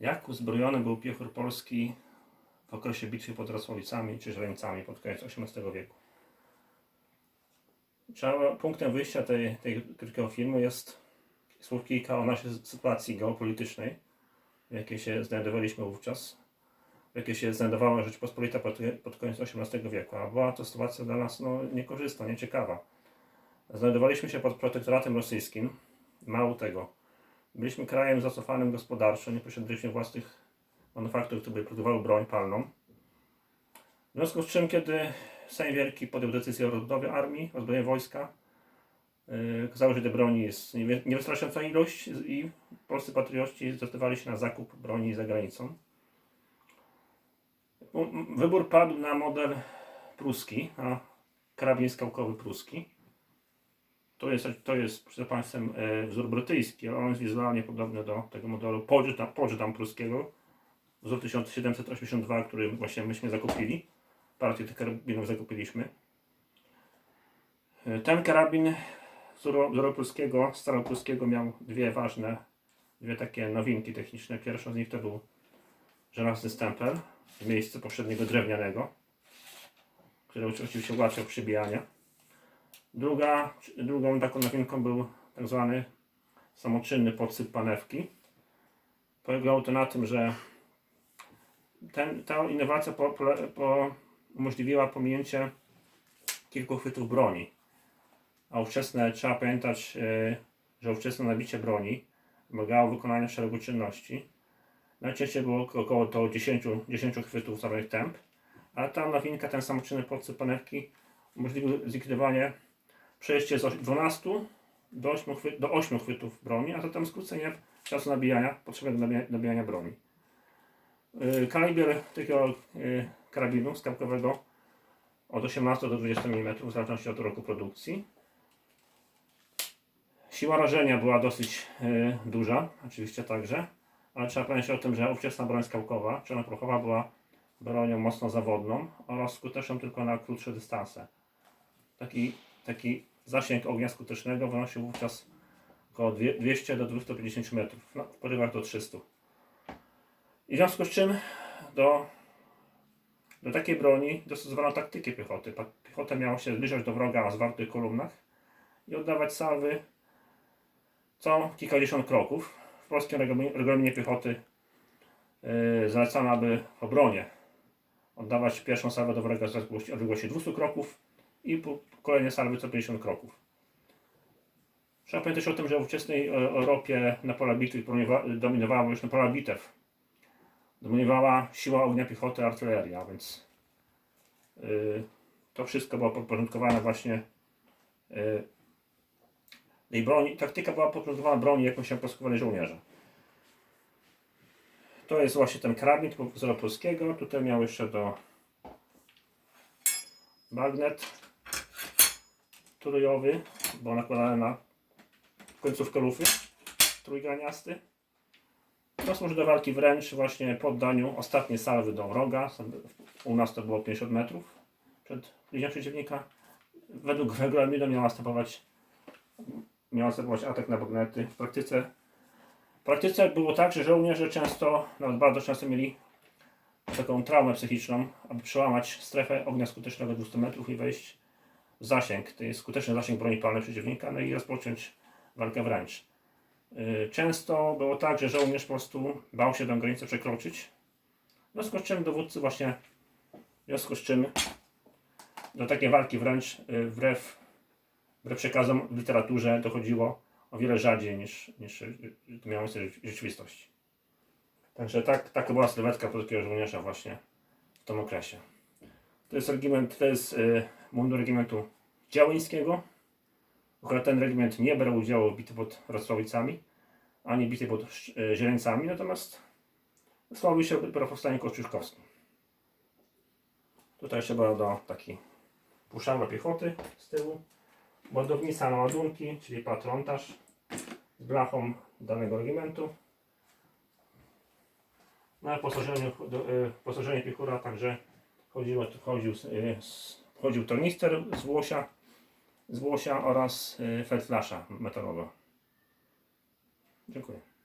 Jak uzbrojony był piechur polski w okresie bitwy pod Rosławicami czy Żeleńcami pod koniec XVIII wieku? Trzeba, punktem wyjścia tej, tej krótkiego filmu jest słów kilka o naszej sytuacji geopolitycznej, w jakiej się znajdowaliśmy wówczas, w jakiej się znajdowała Rzeczpospolita pod, pod koniec XVIII wieku, a była to sytuacja dla nas no, niekorzystna, nieciekawa. Znajdowaliśmy się pod protektoratem rosyjskim, mało tego, byliśmy krajem zacofanym gospodarczo, nie posiadaliśmy własnych manufaktur, które by produkowały broń palną. W związku z czym, kiedy Sejm Wielki podjął decyzję o rozbudowie armii, rozbudowie wojska, yy, okazało się, że tej broni jest niewystarczająca ilość i polscy patrioci zdecydowali się na zakup broni za granicą. Wybór padł na model pruski, na karabin skałkowy pruski. To jest, to jest przed Państwem wzór brytyjski, ale on jest wizualnie podobny do tego modelu Potsdam, pruskiego. Wzór 1782, który właśnie myśmy zakupili. Partię tych karabinów zakupiliśmy. E, Ten karabin wzoru, wzoru pruskiego, staropruskiego miał dwie ważne, dwie takie nowinki techniczne. Pierwszą z nich to był żelazny stempel w miejsce poprzedniego drewnianego, który oczywiście ułatwiał przybijanie. Druga, drugą taką nowinką był tak zwany samoczynny podsyp panewki. Polegało to na tym, że ten, ta innowacja po, po, po umożliwiła pominięcie kilku chwytów broni. A ówczesne, trzeba pamiętać, e, że ówczesne nabicie broni wymagało wykonania szeregu czynności. Najczęściej było około to 10, 10 chwytów samych temp, ale ta nowinka, ten samoczynny podsyp panewki umożliwił zlikwidowanie przejście z oś- 12 do 8, chwy, do 8 chwytów broni, a zatem skrócenie czasu nabijania, potrzebnego do nabija- nabijania broni. Yy, Kaliber takiego yy, karabinu skałkowego od 18 do 20 mm w zależności od roku produkcji. Siła rażenia była dosyć yy, duża, oczywiście także, ale trzeba pamiętać o tym, że ówczesna broń skałkowa, czy ona prochowa była bronią mocno zawodną oraz skuteczną tylko na krótsze dystanse. Taki, taki zasięg ognia skutecznego wynosił wówczas około dwie- 200 do 250 metrów, no, w porywach do 300. I w związku z czym do, do takiej broni dostosowano taktykę piechoty. Piechota miała się zbliżać do wroga o zwartych kolumnach i oddawać salwy co kilkadziesiąt kroków. W polskim regulamin- regulaminie piechoty yy, zalecano, aby obronie oddawać pierwszą salwę do wroga z odległości 200 kroków i kolejne salwy co 50 kroków. Trzeba pamiętać o tym, że w ówczesnej e, Europie na polach bitwy dominowa- dominowała już na polach bitew. Dominowała siła ognia piechoty, artyleria, więc yy, to wszystko było podporządkowane właśnie yy, tej broni. Taktyka była podporządkowana broni, jaką się posługiwali żołnierze. To jest właśnie ten karabin wzoru polskiego. Tutaj miał jeszcze do magnet trójowy, bo nakładany na końcówkę lufy, trójgraniasty. To służy do walki wręcz właśnie po oddaniu ostatniej salwy do wroga. U nas to było 50 metrów przed linią przeciwnika. Według regulaminu miał następować, miał następować atak na bagnety. W praktyce, w praktyce było tak, że żołnierze często, nawet bardzo często mieli taką traumę psychiczną, aby przełamać strefę ognia skutecznego 200 metrów i wejść zasięg, to jest skuteczny zasięg broni palnej przeciwnika, no i rozpocząć walkę wręcz. Yy, Często było tak, że żołnierz po prostu bał się tę granicę przekroczyć. W związku z czym dowódcy właśnie, w związku z czym do takiej walki wręcz yy, wbrew, wbrew przekazom w literaturze dochodziło o wiele rzadziej niż, niż yy, to miało miejsce w rzeczywistości. Także tak, taka była sylwetka polskiego żołnierza właśnie w tym okresie. To jest regiment, to jest y, mundur regimentu działyńskiego. Akurat ten regiment nie brał udziału w bitwie pod Rosławicami, ani bitwie pod y, Zieleńcami, natomiast sławił się dopiero w powstaniu kościuszkowskim. Tutaj jeszcze do taki puszarla piechoty z tyłu, bordownica na ładunki, czyli patrontaż z blachą danego regimentu. Na wyposażeniu, do, y, wyposażenie piechura także chodziło, chodził, y, chodził tornister z Włosia, z Włosia oraz y, feldflasza metalowego. Dziękuję.